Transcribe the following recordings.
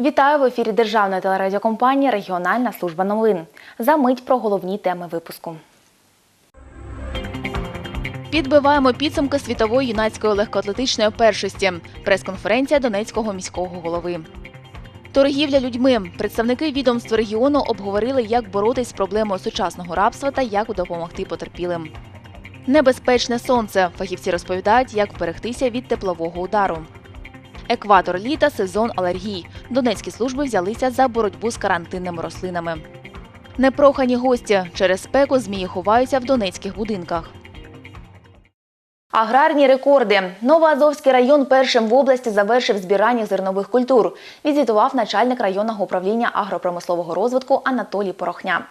Вітаю в ефірі Державної телерадіокомпанії Регіональна служба новин. За мить про головні теми випуску. Підбиваємо підсумки світової юнацької легкоатлетичної першості. Прес-конференція Донецького міського голови. Торгівля людьми. Представники відомств регіону обговорили, як боротись з проблемою сучасного рабства та як допомогти потерпілим. Небезпечне сонце. Фахівці розповідають, як вберегтися від теплового удару. Екватор літа сезон алергій. Донецькі служби взялися за боротьбу з карантинними рослинами. Непрохані гості через спеку змії ховаються в донецьких будинках. Аграрні рекорди. Новоазовський район першим в області завершив збирання зернових культур. Відзвітував начальник районного управління агропромислового розвитку Анатолій Порохня.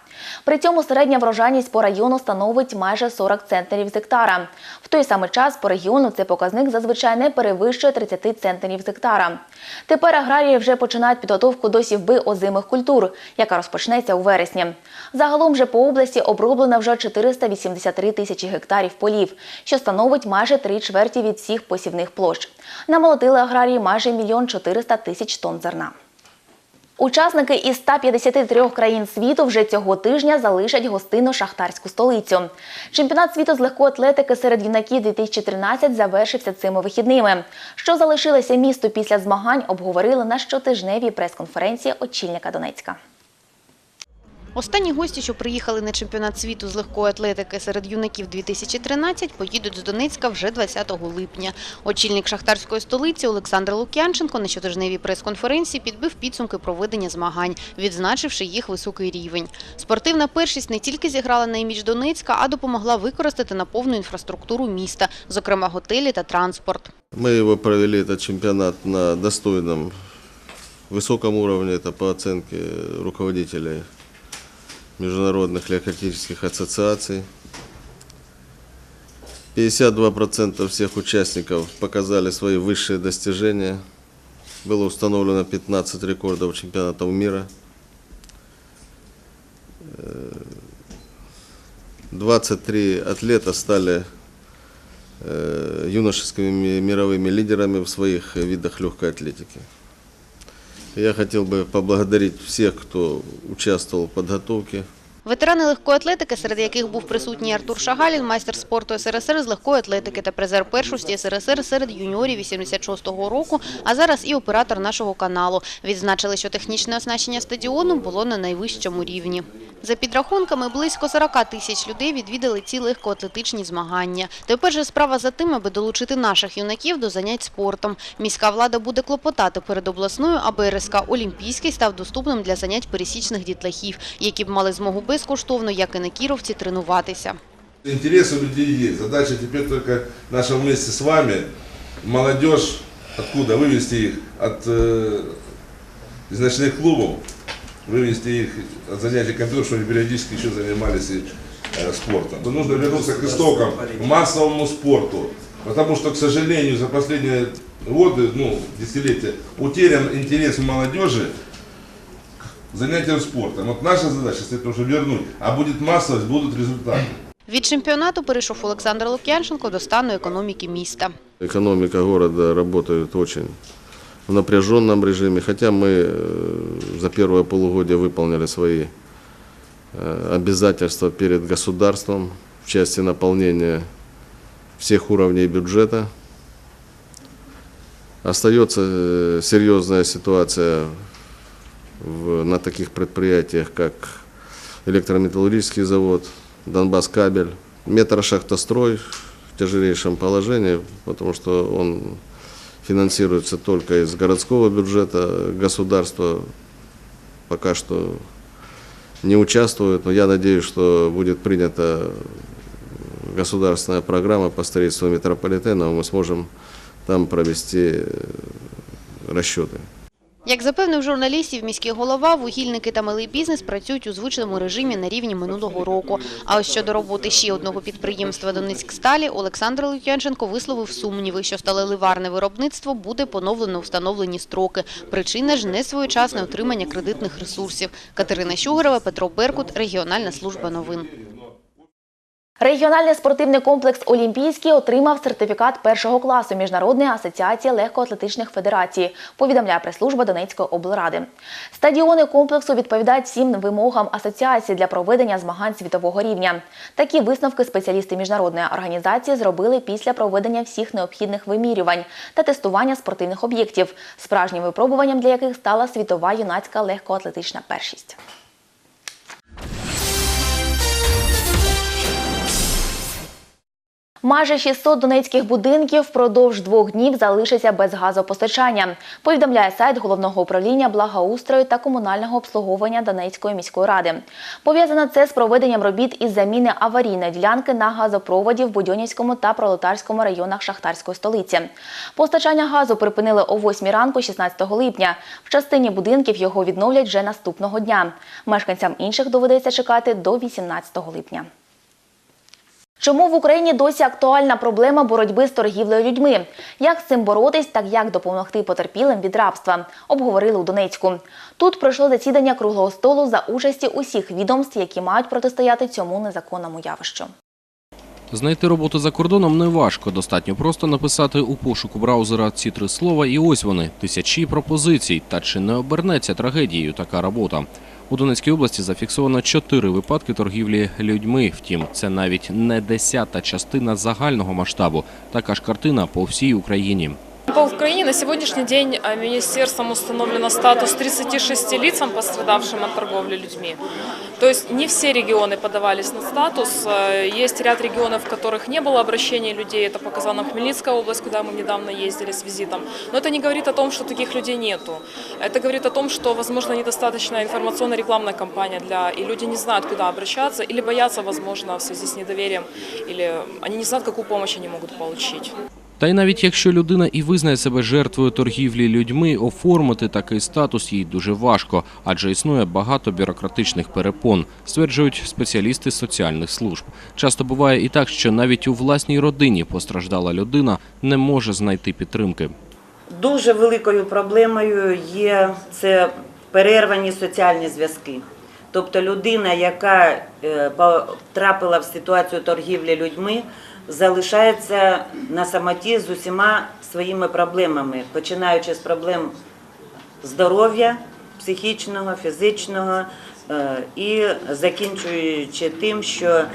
При цьому середня врожайність по району становить майже 40 центнерів з гектара. В той самий час по регіону цей показник зазвичай не перевищує 30 центнерів з гектара. Тепер аграрії вже починають підготовку до сівби озимих культур, яка розпочнеться у вересні. Загалом же по області оброблено вже 483 тисячі гектарів полів, що становить майже три чверті від всіх посівних площ. Намолотили аграрії майже мільйон 400 тисяч тонн зерна. Учасники із 153 країн світу вже цього тижня залишать гостинну шахтарську столицю. Чемпіонат світу з легкої атлетики серед юнаків 2013 завершився цими вихідними. Що залишилося місту після змагань, обговорили на щотижневій прес-конференції очільника Донецька. Останні гості, що приїхали на чемпіонат світу з легкої атлетики серед юнаків 2013, поїдуть з Донецька вже 20 липня. Очільник шахтарської столиці Олександр Лук'янченко на щотижневій прес-конференції підбив підсумки проведення змагань, відзначивши їх високий рівень. Спортивна першість не тільки зіграла на імідж Донецька, а допомогла використати наповну інфраструктуру міста, зокрема готелі та транспорт. Мы его провели, этот чемпионат, на достойном, высоком уровне, это по оценке руководителей международных легкоатлетических ассоциаций. 52% всех участников показали свои высшие достижения. Было установлено 15 рекордов чемпионатов мира. Э, 23 атлета стали э, юношескими ми- мировыми лидерами в своих видах легкой атлетики. Я хотел бы поблагодарить всех, кто участвовал в подготовке. Ветерани легкої атлетики, серед яких був присутній Артур Шагалін, майстер спорту СРСР з легкої атлетики та призер першості СРСР серед юніорів 86-го року, а зараз і оператор нашого каналу. Відзначили, що технічне оснащення стадіону було на найвищому рівні. За підрахунками, близько 40 тисяч людей відвідали ці легкоатлетичні змагання. Тепер же справа за тим, аби долучити наших юнаків до занять спортом. Міська влада буде клопотати перед обласною, аби РСК Олімпійський став доступним для занять пересічних дітлахів, які б мали змогу безкоштовно, як і на Кіровці, тренуватися. Интерес у людей есть. Задача теперь только наша вместе с вами, молодежь, откуда вывести их от э, из ночных клубов, вывести их от занятий компьютером, чтобы они периодически еще занимались и, э, спортом. То Нужно вернуться к истокам, к массовому спорту. Потому что, к сожалению, за последние годы, ну, десятилетия, утерян интерес у молодежи к занятиям спортом. Вот наша задача это уже вернуть. А будет массовость, будут результаты. Від чемпіонату перейшов Олександр Лук'янченко до стану економіки міста. Экономика города работает очень в напряженном режиме, хотя мы э, за первое полугодие выполнили свои э, обязательства перед государством в части наполнения всех уровней бюджета. Остается э, серьезная ситуация в- на таких предприятиях, как электрометаллургический завод, Донбасс кабель, метрошахтострой в тяжелейшем положении, потому что он финансируется только из городского бюджета, государство пока что не участвует, но я надеюсь, что будет принята государственная программа по строительству метрополитена, мы сможем там провести расчеты. Як запевнив журналістів міський голова, вугільники та малий бізнес працюють у звичному режимі на рівні минулого року. А ось щодо роботи ще одного підприємства «Донецьксталі» Олександр Лук'янченко висловив сумніви, що сталеливарне виробництво буде поновлено встановлені строки. Причина ж – несвоєчасне отримання кредитних ресурсів. Катерина Щугарова, Петро Беркут, Регіональна служба новин. Регіональний спортивний комплекс Олімпійський отримав сертифікат першого класу Міжнародної асоціації легкоатлетичних федерацій, повідомляє прес-служба Донецької облради. Стадіони комплексу відповідають всім вимогам асоціації для проведення змагань світового рівня. Такі висновки спеціалісти міжнародної організації зробили після проведення всіх необхідних вимірювань та тестування спортивних об'єктів, справжнім випробуванням для яких стала світова юнацька легкоатлетична першість. Майже 600 донецьких будинків впродовж двох днів залишаться без газопостачання, повідомляє сайт головного управління благоустрою та комунального обслуговування Донецької міської ради. Пов'язано це з проведенням робіт із заміни аварійної ділянки на газопроводі в Будьонівському та Пролетарському районах Шахтарської столиці. Постачання газу припинили о 8 ранку 16 липня. В частині будинків його відновлять вже наступного дня. Мешканцям інших доведеться чекати до 18 липня. Чому в Україні досі актуальна проблема боротьби з торгівлею людьми? Як з цим боротись, так як допомогти потерпілим від рабства? Обговорили у Донецьку. Тут пройшло засідання круглого столу за участі усіх відомств, які мають протистояти цьому незаконному явищу. Знайти роботу за кордоном не важко. Достатньо просто написати у пошуку браузера ці три слова, і ось вони тисячі пропозицій. Та чи не обернеться трагедією така робота? У Донецькій області зафіксовано чотири випадки торгівлі людьми. Втім, це навіть не десята частина загального масштабу. Така ж картина по всій Україні. По Украине на сегодняшний день а, министерством установлено статус 36 лицам, пострадавшим от торговли людьми. То есть не все регионы подавались на статус. Э, Есть ряд регионов, в которых не было обращения людей. Это показала нам Хмельницкая область, куда мы недавно ездили с визитом. Но это не говорит о том, что таких людей нету. Это говорит о том, что, возможно, недостаточная информационно-рекламная кампания для... И люди не знают, куда обращаться, или боятся, возможно, в связи с недоверием, или они не знают, какую помощь они могут получить. Та й навіть якщо людина і визнає себе жертвою торгівлі людьми, оформити такий статус їй дуже важко, адже існує багато бюрократичних перепон, стверджують спеціалісти соціальних служб. Часто буває і так, що навіть у власній родині постраждала людина не може знайти підтримки. Дуже великою проблемою є це перервані соціальні зв'язки. Тобто людина, яка е, потрапила в ситуацію торгівлі людьми, залишається на самоті з усіма своїми проблемами, починаючи з проблем здоров'я психічного, фізичного е, і закінчуючи тим, що е,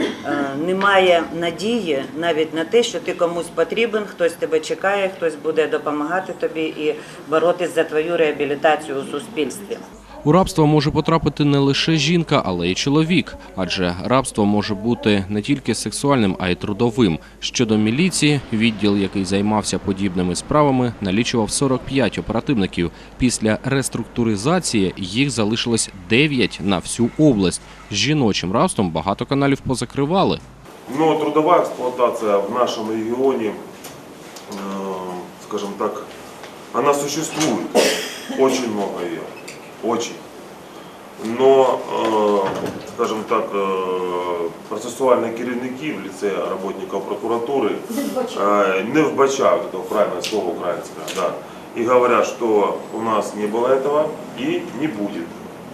немає надії навіть на те, що ти комусь потрібен, хтось тебе чекає, хтось буде допомагати тобі і боротись за твою реабілітацію у суспільстві. У рабство може потрапити не лише жінка, але й чоловік, адже рабство може бути не тільки сексуальним, а й трудовим. Щодо міліції, відділ, який займався подібними справами, налічував 45 оперативників. Після реструктуризації їх залишилось 9 на всю область. З жіночим рабством багато каналів позакривали. Но трудовая эксплуатация в нашем регионе, э, скажем так, она существует. Очень много ее. Очень. Но, э, скажем так, э, процессуальные керівники в лице работников прокуратуры э, не вбачают этого правильное слово украинское, да, и говорят, что у нас не было этого и не будет.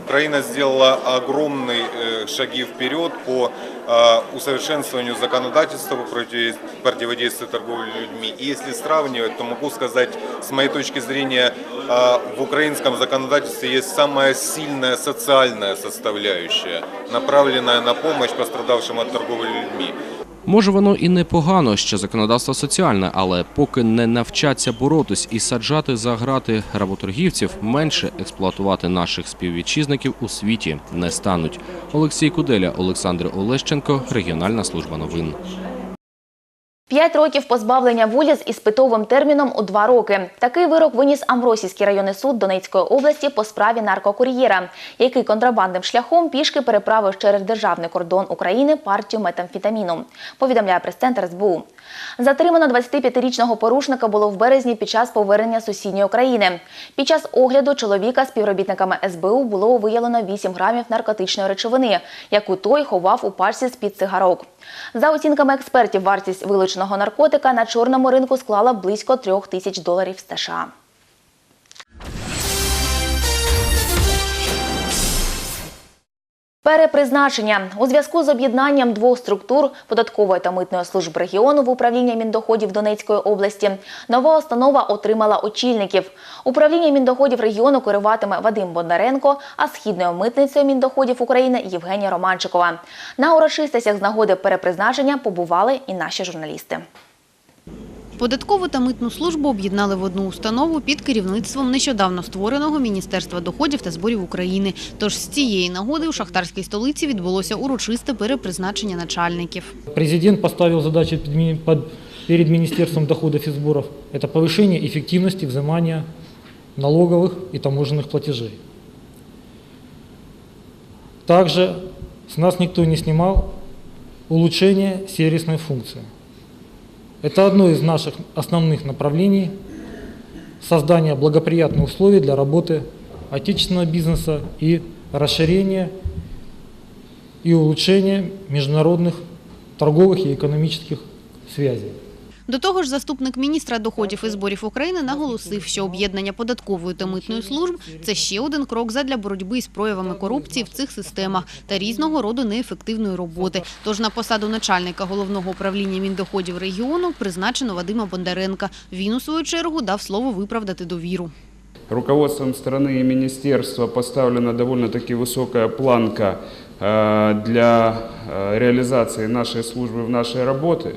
Украина сделала огромные э, шаги вперед по э, усовершенствованию законодательства по против- противодействию торговле людьми. И если сравнивать, то могу сказать, с моей точки зрения, э, в украинском законодательстве есть самая сильная социальная составляющая, направленная на помощь пострадавшим от торговли людьми. Може, воно і непогано, що законодавство соціальне, але поки не навчаться боротись і саджати за грати работоргівців, менше експлуатувати наших співвітчизників у світі не стануть. Олексій Куделя, Олександр Олещенко, Регіональна служба новин. П'ять років позбавлення волі з іспитовим терміном у два роки. Такий вирок виніс Амросійський районний суд Донецької області по справі наркокур'єра, який контрабандним шляхом пішки переправив через державний кордон України партію метамфетаміну. Повідомляє прес-центр СБУ. Затримано 25-річного порушника було в березні під час повернення сусідньої країни. Під час огляду чоловіка співробітниками СБУ було виявлено 8 грамів наркотичної речовини, яку той ховав у пачці з-під цигарок. За оцінками експертів, вартість вилученого наркотика на чорному ринку склала близько трьох тисяч доларів США. Перепризначення у зв'язку з об'єднанням двох структур податкової та митної служб регіону в управління Міндоходів Донецької області нова установа отримала очільників. Управління Міндоходів регіону керуватиме Вадим Бондаренко, а східною митницею Міндоходів України Євгенія Романчикова. На урочистостях з нагоди перепризначення побували і наші журналісти. Податкову та митну службу об'єднали в одну установу під керівництвом нещодавно створеного Міністерства доходів та зборів України. Тож з цієї нагоди у шахтарській столиці відбулося урочисте перепризначення начальників. Президент поставил задачу перед ми- под- перед Министерством доходов и сборов. Это повышение эффективности взимания налоговых и таможенных платежей. Также с нас никто не снимал улучшение сервисной функции. Это одно из наших основных направлений создания благоприятных условий для работы отечественного бизнеса и расширения и улучшения международных торговых и экономических связей. До того ж, заступник міністра доходів і зборів України наголосив, що об'єднання податкової та митної служб – це ще один крок задля боротьби із проявами корупції в цих системах та різного роду неефективної роботи. Тож на посаду начальника головного управління Міндоходів регіону призначено Вадима Бондаренка. Він, у свою чергу, дав слово виправдати довіру. Руководством страны и министерства поставлена довольно-таки высокая планка э, для э, реализации нашей службы в нашей работе.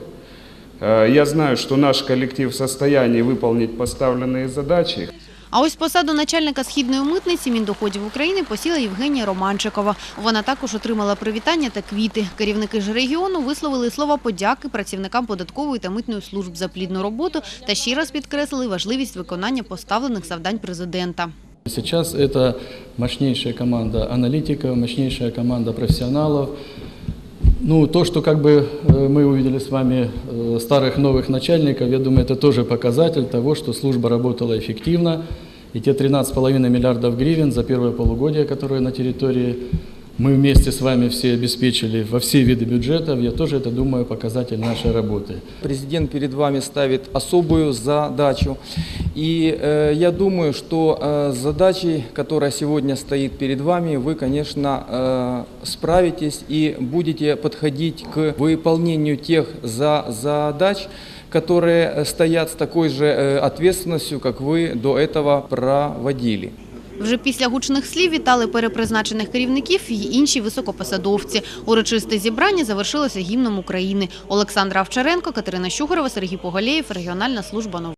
Э, Я знаю, что наш коллектив в состоянии выполнить поставленные задачи. А ось посаду начальника східної митниці Міндоходів України посіла Євгенія Романчикова. Вона також отримала привітання та квіти. Керівники ж регіону висловили слова подяки працівникам податкової та митної служб за плідну роботу та ще раз підкреслили важливість виконання поставлених завдань президента. Сейчас это мощнейшая команда аналитиков, мощнейшая команда профессионалов. Ну, то, что как бы э, мы увидели с вами э, старых новых начальников, я думаю, это тоже показатель того, что служба работала эффективно. И те 13,5 миллиардов гривен за первое полугодие, которые на территории мы вместе с вами все обеспечили во все виды бюджетов, я тоже это думаю показатель нашей работы. Президент перед вами ставит особую задачу. И э, я думаю, что э, с задачей, которая сегодня стоит перед вами, вы, конечно, э, справитесь и будете подходить к выполнению тех за задач, которые э, стоят с такой же э, ответственностью, как вы до этого проводили. Вже після гучних слів вітали перепризначених керівників і інші високопосадовці. Урочисте зібрання завершилося гімном України. Олександра Овчаренко, Катерина Щугорова, Сергій Поголєєв, Регіональна служба новин.